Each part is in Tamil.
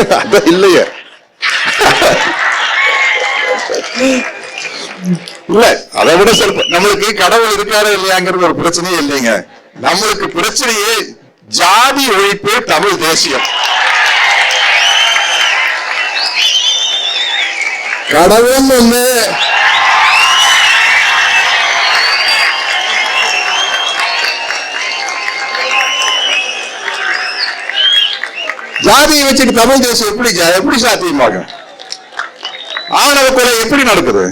அதான் இல்லையே. இல்ல அதை விட சிறப்பு. நம்மளுக்கு கடவுள் இருக்காரா இல்லையாங்கிறது ஒரு பிரச்சனையே இல்லைங்க. நம்மளுக்கு பிரச்சனையே ஜாதி ஒழிப்பு தமிழ் தேசியம். கடவுள் ஒண்ணு ஜாதியை வச்சுட்டு தமிழ் தேசம் எப்படி எப்படி சாத்தியமாகும்? ஆணவ கொலை எப்படி நடக்குது?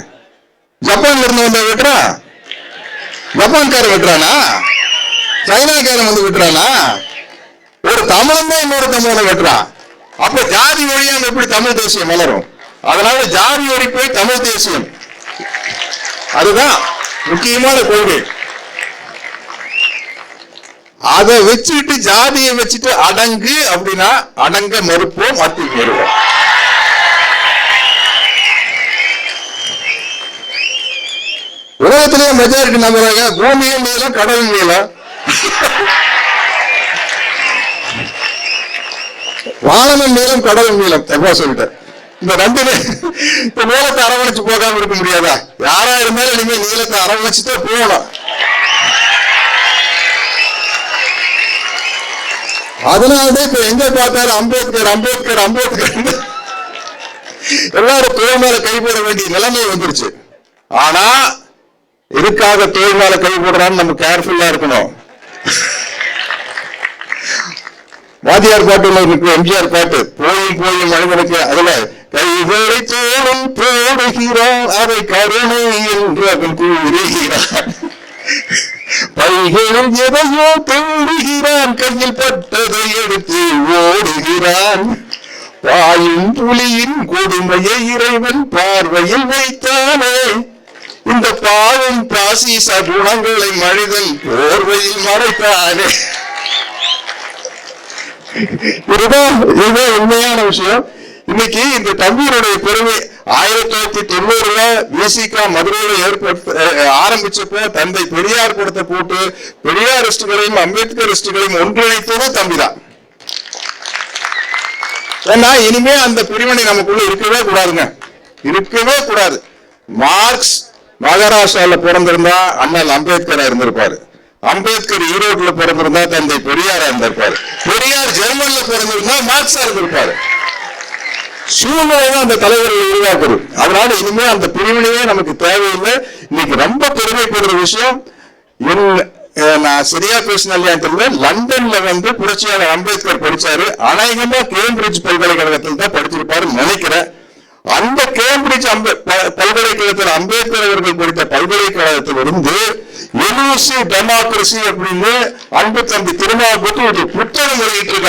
ஜப்பான்ல இருந்து வந்த வெட்டுறா? ஜப்பான்கார வெட்டுறானா? சைனாக்காரன் வந்து வெட்டுறானா? ஒரு தமிழன் தான் இன்னொரு தமிழனை வெட்டுறான் அப்ப ஜாதி வழியாக எப்படி தமிழ் தேசியம் வளரும்? அதனால ஜாதி ஒழிப்பே தமிழ் தேசியம். அதுதான் முக்கியமான கொள்கை. அதை வச்சுட்டு ஜாதியை வச்சுட்டு அடங்கு அப்படின்னா அடங்க மறுப்போம் அத்தி வருவோம் உலகத்திலேயே மெஜாரிட்டி நம்புறாங்க பூமியும் நீளம் கடலும் நீளம் வானமும் நீளம் கடலும் நீளம் எப்போ சொல்லிட்டேன் இந்த ரெண்டுமே இந்த நீளத்தை அரவணைச்சு போகாம இருக்க முடியாதா? யாரா இருந்தாலும் நீங்க நீளத்தை அரவணைச்சுட்டே போகணும் அதனாலதான் இப்ப எங்க பார்த்தாரு அம்பேத்கர் அம்பேத்கர் அம்பேத்கர். எல்லாரும் தோல் மேல கை போட வேண்டிய நிலைமை வந்துருச்சு. ஆனா எதுக்காக தோல் மேல கை போடுறான்னு நம்ம கேர்ஃபுல்லா இருக்கணும். வாத்தியார் பாட்டுல இருக்கு எம்ஜிஆர் பாட்டு. போயும் போயும் மனிதனுக்கு அதுல கைகளை தோளும் போடுகிறோம் அதை கருணை என்று அவன் கூறுகிறான் பைகளும் எதையோ தேடுகிறான் கையில் பட்டதை எடுத்து ஓடுகிறான். வாயும் புலியின் கொடுமையை இறைவன் பார்வையில் வைத்தானே. இந்த பாவம் பிராசிச குணங்களை மனிதன் போர்வையில் மறைத்தானே. இதுதான் இதுதான் உண்மையான விஷயம். இன்னைக்கு இந்த தம்பியருடைய பெருமை ஆயிரத்தி தொள்ளாயிரத்தி தொண்ணூறுல விசிகா மதுரையில ஏற்பட்ட ஆரம்பிச்சப்போ தந்தை பெரியார் கொடுத்த போட்டு பெரியாரிஸ்டுகளையும் அம்பேத்கரிஸ்டுகளையும் ஒன்றிணைத்தது தம்பிதான். ஏன்னா இனிமே அந்த பிரிவினை நமக்குள்ள இருக்கவே கூடாதுங்க. இருக்கவே கூடாது. மார்க்ஸ் மகாராஷ்டிரால பிறந்திருந்தா அண்ணல் அம்பேத்கரா இருந்திருப்பாரு. அம்பேத்கர் ஈரோட்ல பிறந்திருந்தா தந்தை பெரியாரா இருந்திருப்பாரு. பெரியார் ஜெர்மன்ல பிறந்திருந்தா மார்க்ஸா இருந்திருப்பாரு. சூழ்நிலை தான் அந்த தலைவர்களை உருவாக்குது. அதனால இனிமே அந்த பிரிவினையே நமக்கு தேவையில்லை. இன்னைக்கு ரொம்ப பெருமைப்படுற விஷயம் என் நான் சரியா பேசின இல்லையான்னு தெரியல. லண்டன்ல வந்து புரட்சியாளர் அம்பேத்கர் படிச்சாரு. அநேகமா கேம்பிரிட்ஜ் பல்கலைக்கழகத்தில் தான் படிச்சிருப்பாரு நினைக்கிறேன். அந்த கேம்பிரிட்ஜ் அம்பே ப- பல்கலைக்கழகத்தில் அம்பேத்கர் அவர்கள் படித்த பல்கலைக்கழகத்திலிருந்து எலூசி டெமோக்ரஸி அப்படின்னு அன்பு தம்பி திருமாவளவன் ஒரு புத்தகம் வெளியிட்டு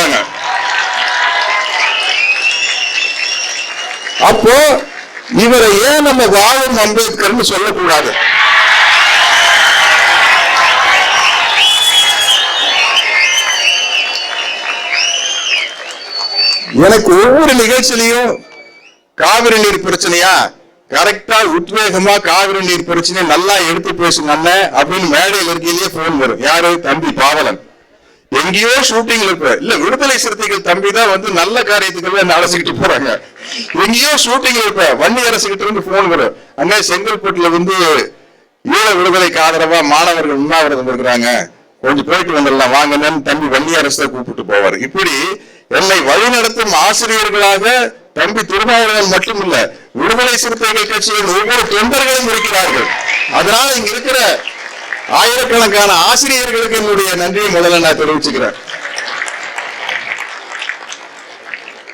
அப்போ இவரை ஏன் நம்ம வாழும் அம்பேத்கர்னு சொல்லக்கூடாது? எனக்கு ஒவ்வொரு நிகழ்ச்சியிலையும் காவிரி நீர் பிரச்சனையா? கரெக்டா உத்வேகமா காவிரி நீர் பிரச்சனையை நல்லா எடுத்து பேசுங்க அண்ணன் அப்படின்னு மேடையில் இருக்கையிலேயே போன் வரும். யாரு? தம்பி பாவலன். எங்கேயோ ஷூட்டிங்ல இருப்ப இல்ல விடுதலை சிறுத்தைகள் தம்பி தான் வந்து நல்ல காரியத்துக்கு என்ன அழைச்சிக்கிட்டு போறாங்க. எங்கேயோ ஷூட்டிங்ல இருப்ப வன்னி அரசுகிட்ட இருந்து போன் வரும். அங்க செங்கல்பட்டுல வந்து ஈழ விடுதலைக்கு ஆதரவா மாணவர்கள் உண்ணாவிரதம் இருக்கிறாங்க. கொஞ்சம் போயிட்டு வந்துடலாம். வாங்கன்னு தம்பி வன்னி அரசை கூப்பிட்டு போவார். இப்படி என்னை வழிநடத்தும் ஆசிரியர்களாக தம்பி திருமாவளவன் மட்டுமில்ல விடுதலை சிறுத்தைகள் கட்சியின் ஒவ்வொரு தொண்டர்களும் இருக்கிறார்கள். அதனால இங்க இருக்கிற ஆயிரக்கணக்கான ஆசிரியர்களுக்கு என்னுடைய நன்றியை முதல்ல நான் தெரிவிச்சுக்கிறேன்.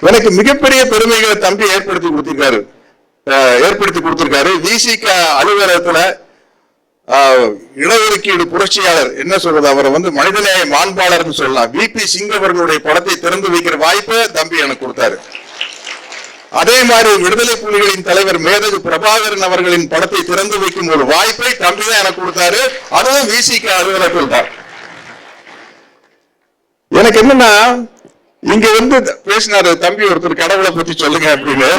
எனக்கு மிகப்பெரிய பெருமைகளை தம்பி ஏற்படுத்தி கொடுத்திருக்காரு. ஏற்படுத்தி கொடுத்திருக்காரு. விசிக அலுவலகத்துல ஆஹ், இடஒதுக்கீடு புரட்சியாளர் என்ன சொல்றது? அவரை வந்து மனிதநேய மாண்பாளர்னு சொல்லலாம். விபி சிங் அவர்களுடைய படத்தை திறந்து வைக்கிற வாய்ப்பை தம்பி எனக்கு கொடுத்தாரு. அதே மாதிரி விடுதலை புலிகளின் தலைவர் மேதகு பிரபாகரன் அவர்களின் படத்தை திறந்து வைக்கும் ஒரு வாய்ப்பை தம்பி தான் எனக்கு கொடுத்தாரு. அதுவும் விசிக அலுவலகத்தில் தான். எனக்கு என்னன்னா இங்க வந்து பேசினாரு தம்பி ஒருத்தர் கடவுளை பத்தி சொல்லுங்க அப்படின்னு.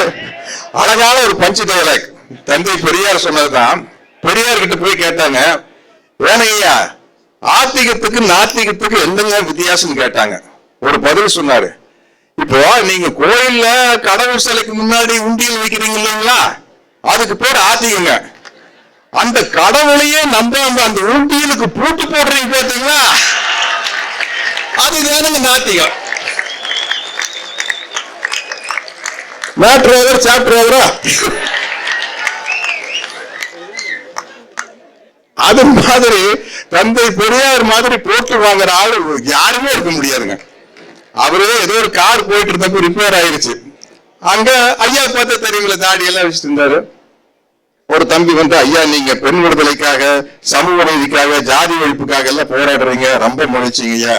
அழகான ஒரு பஞ்சு டயலாக் தந்தை பெரியார் சொன்னதுதான். பெரியார் கிட்ட போய் கேட்டாங்க வேணையா? ஆத்திகத்துக்கு நாத்திகத்துக்கு என்னங்க வித்தியாசம் கேட்டாங்க. ஒரு பதில் சொன்னாரு. இப்போ நீங்க கோயில்ல கடவுள் சிலைக்கு முன்னாடி உண்டியல் வைக்கிறீங்க இல்லைங்களா? அதுக்கு பேர் ஆத்திகங்க அந்த கடவுளையே நம்பாம அந்த உண்டியலுக்கு பூட்டு போடுறீங்க பாத்தீங்களா அதுதானுங்க நாத்திகம். மேட்ரு ஓவர் சாப்டர் ஓவரா அது மாதிரி தந்தை பெரியார் மாதிரி போட்டு வாங்குற ஆளு யாருமே இருக்க முடியாதுங்க. அவரே ஏதோ ஒரு கார் போயிட்டு இருந்தப்ப ரிப்பேர் ஆயிருச்சு. அங்க ஐயா பார்த்தா தெரியுங்களா தாடி எல்லாம் வச்சுட்டு இருந்தாரு. ஒரு தம்பி வந்து ஐயா நீங்க பெண் விடுதலைக்காக சமூக நீதிக்காக ஜாதி ஒழிப்புக்காக எல்லாம் போராடுறீங்க. ரொம்ப முளைச்சிங்க ஐயா.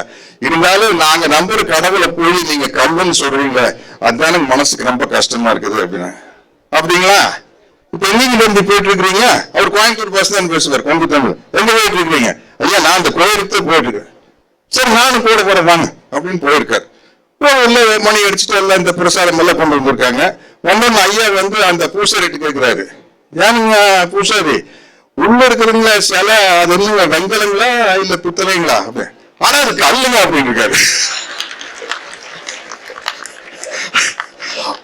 இருந்தாலும் நாங்க நம்புற கடவுளை போய் நீங்க கல்வன்னு சொல்றீங்க. அதுதானே மனசுக்கு ரொம்ப கஷ்டமா இருக்குது அப்படின்னு. அப்படிங்களா? இப்ப எங்க இருந்து போயிட்டு இருக்கிறீங்க அவர் கோயம்புத்தூர் பஸ் தான் பேசுவார் கொங்கு தமிழ். எங்க போயிட்டு இருக்கிறீங்க ஐயா நான் அந்த கோயிலுக்கு போயிட்டு இருக்கேன் சரி நானும் கூட கூட வாங்க அப்படின்னு போயிருக்காரு. உள்ள மணி அடிச்சுட்டு எல்லாம் இந்த பிரசாதம் எல்லாம் கொண்டு வந்திருக்காங்க ஒன்னொன்னு ஐயா வந்து அந்த பூசாரிட்டு கேட்கிறாரு ஏனுங்க பூசாரி? உள்ள இருக்கிறவங்கள சில அது என்னங்க வெங்கலங்களா இல்ல பித்தளைங்களா? அப்படின்னு ஆனா அது கல்லுங்க அப்படின்னு இருக்காரு.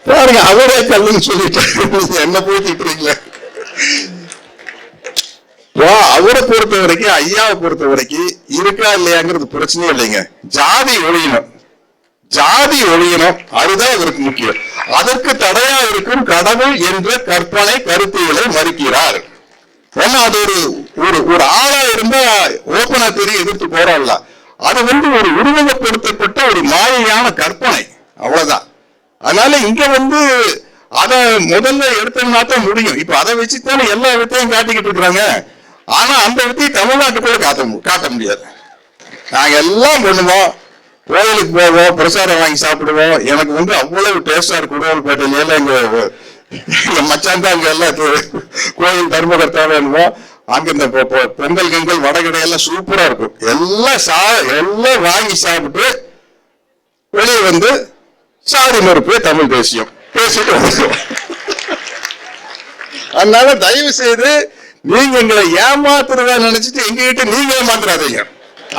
பாருங்க அவரே கல்லுன்னு சொல்லிட்டு என்ன போய் திட்டுறீங்களா அவரை பொறுத்த வரைக்கும் ஐயாவை பொறுத்த வரைக்கும் இருக்கா இல்லையாங்கிறது பிரச்சனையே இல்லைங்க. ஜாதி ஒழியணும். ஜாதி ஒழியணும். அதுதான் இவருக்கு முக்கியம். அதற்கு தடையா இருக்கும் கடவுள் என்ற கற்பனை கருத்தியலை மறுக்கிறார். ஏன்னா அது ஒரு ஒரு ஒரு ஆளா இருந்தா ஓப்பனா தெரிய எதிர்த்து போராடலாம். அது வந்து ஒரு உருவகப்படுத்தப்பட்ட ஒரு மாயையான கற்பனை. அவ்வளவுதான். அதனால இங்க வந்து அத முதல்ல எடுத்தோம்னா தான் முடியும். இப்ப அதை வச்சுத்தானே எல்லா வித்தையும் காட்டிக்கிட்டு இருக்கிறாங்க ஆனா அந்த வித்தையை தமிழ்நாட்டுக்குள்ள காட்ட மு- காட்ட முடியாது. நாங்க எல்லாம் பண்ணுவோம். கோயிலுக்கு போவோம் பிரசாரம் வாங்கி சாப்பிடுவோம். எனக்கு வந்து அவ்வளவு டேஸ்டா இருக்கு குடவல்பேட்டையில எல்லாம் எங்க எங்க மச்சான் தான் அங்க எல்லாம் கோயில் தர்மகர்த்தாவே என்னமோ அங்க இந்த பொங்கல் கிங்கல் வடகடை எல்லாம் சூப்பரா இருக்கும். எல்லாம் சா எல்லாம் வாங்கி சாப்பிட்டு வெளியே வந்து சாதி மறுப்பு தமிழ் தேசியம். பேசிட்டு வந்துருவோம். அதனால தயவு செய்து நீங்க எங்களை ஏமாத்துறதா நினைச்சிட்டு எங்க கிட்ட நீங்க ஏமாத்துறாதீங்க.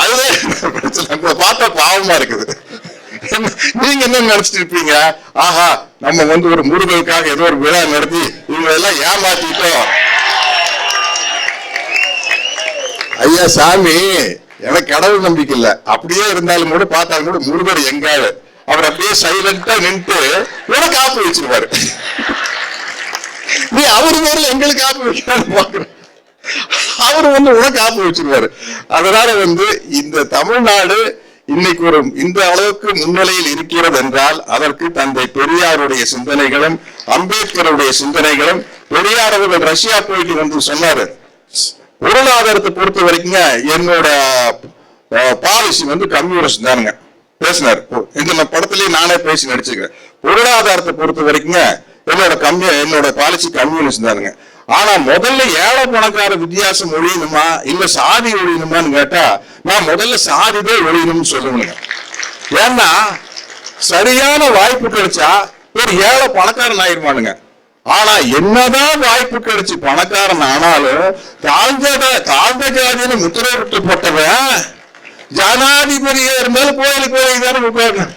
அதுதான் பிரச்சனை? பார்த்தா பாவமா இருக்குது. நீங்க என்ன நினைச்சிட்டு இருப்பீங்க? ஆஹா நம்ம வந்து ஒரு முருகனுக்காக ஏதோ ஒரு விழா நடத்தி இவங்க எல்லாம் ஏமாத்திட்டோம். ஐயா சாமி எனக்கு கடவுள் நம்பிக்கை இல்ல. அப்படியே இருந்தாலும் கூட பார்த்தாலும் கூட முருகர் எங்காவது அவர் அப்படியே சைலண்டா நின்று உனக்கு ஆப்பு வச்சிருவாரு. நீ அவரு பேர்ல எங்களுக்கு ஆப்பு வைக்கலாம்னு பாக்குறேன் அவரு வந்து உனக்கு ஆப்பு வச்சிருவாரு. அதனால வந்து இந்த தமிழ்நாடு இன்னைக்கு ஒரு இந்த அளவுக்கு முன்னிலையில் இருக்கிறது என்றால் அதற்கு தந்தை பெரியாருடைய சிந்தனைகளும் அம்பேத்கருடைய சிந்தனைகளும் பெரியார் அவர்கள் ரஷ்யா போயிட்டு வந்து சொன்னாரு. பொருளாதாரத்தை பொறுத்த வரைக்குங்க என்னோட பாலிசி வந்து கம்யூனிஸ்ட் தானுங்க. பேசினார். இந்த படத்திலேயே நானே பேசி நடிச்சுக்கிறேன். பொருளாதாரத்தை பொறுத்த வரைக்குங்க என்னோட கம்யூ என்னோட பாலிசி கம்யூனிஸ்ட் தானுங்க. ஆனா முதல்ல ஏழை பணக்கார வித்தியாசம் ஒழியணுமா? இல்ல சாதி ஒழியணுமான்னு கேட்டா நான் முதல்ல சாதிதே ஒழியணும்னு சொல்லுவேன். ஏன்னா சரியான வாய்ப்பு கிடைச்சா ஒரு ஏழை பணக்காரன் ஆயிருவானுங்க. ஆனா என்னதான் வாய்ப்பு கிடைச்சு பணக்காரன் ஆனாலும் தாழ்ந்த தாழ்ந்த ஜாதின்னு முத்திரை ஜனாதிபதியா இருந்தாலும் கோயிலுக்கு கோயில் தானே உட்காரணும்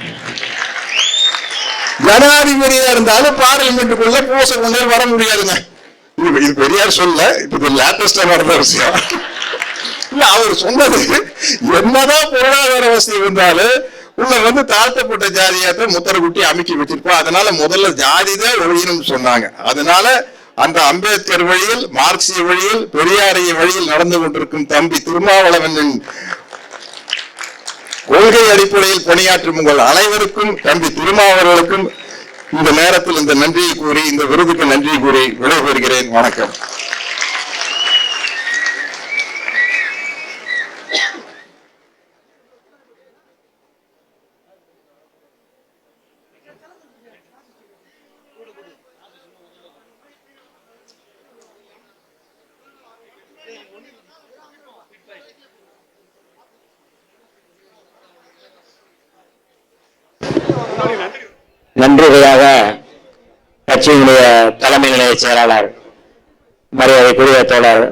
ஜனாதிபதியா இருந்தாலும் பார்லிமெண்ட்டுக்குள்ள பூச கொண்டு வர முடியாதுங்க. இது இது பெரியார் சொல்ல இது லேட்டஸ்டா நடந்த விஷயம். இல்ல அவர் சொன்னது என்னதான் பொருளாதார வசதி இருந்தாலும் உள்ள வந்து தாழ்த்தப்பட்ட ஜாதியாத்த முத்திரை குட்டி அமைக்கி வச்சிருப்போம் அதனால முதல்ல ஜாதி தான் ஒழியணும்னு சொன்னாங்க. அதனால அந்த அம்பேத்கர் வழியில் மார்க்சிய வழியில் பெரியாரிய வழியில் நடந்து கொண்டிருக்கும் தம்பி திருமாவளவனின் கொள்கை அடிப்படையில் பணியாற்றும் உங்கள் அனைவருக்கும் தம்பி திருமாவளவனுக்கும் இந்த நேரத்தில் இந்த நன்றியை கூறி இந்த விருதுக்கு நன்றி கூறி விடைபெறுகிறேன். வணக்கம். நன்றிகையாக கட்சியினுடைய தலைமை நிலைய செயலாளர் மரியாதைக்குரிய தோழர்